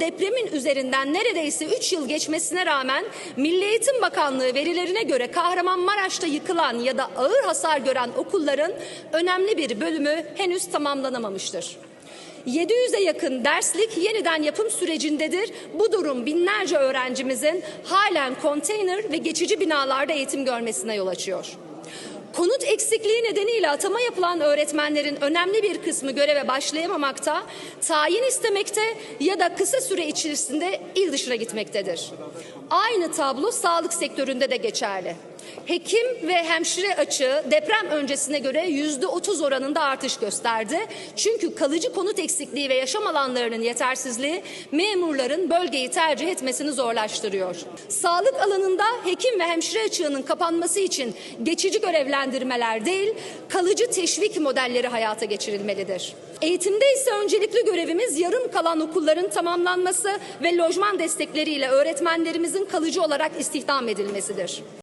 Depremin üzerinden neredeyse 3 yıl geçmesine rağmen Milli Eğitim Bakanlığı verilerine göre Kahramanmaraş'ta yıkılan ya da ağır hasar gören okulların önemli bir bölümü henüz tamamlanamamıştır. 700'e yakın derslik yeniden yapım sürecindedir. Bu durum binlerce öğrencimizin halen konteyner ve geçici binalarda eğitim görmesine yol açıyor. Konut eksikliği nedeniyle atama yapılan öğretmenlerin önemli bir kısmı göreve başlayamamakta, tayin istemekte ya da kısa süre içerisinde il dışına gitmektedir. Aynı tablo sağlık sektöründe de geçerli. Hekim ve hemşire açığı deprem öncesine göre yüzde otuz oranında artış gösterdi. Çünkü kalıcı konut eksikliği ve yaşam alanlarının yetersizliği memurların bölgeyi tercih etmesini zorlaştırıyor. Sağlık alanında hekim ve hemşire açığının kapanması için geçici görevlendirmeler değil, kalıcı teşvik modelleri hayata geçirilmelidir. Eğitimde ise öncelikli görevimiz yarım kalan okulların tamamlanması ve lojman destekleriyle öğretmenlerimizin kalıcı olarak istihdam edilmesidir.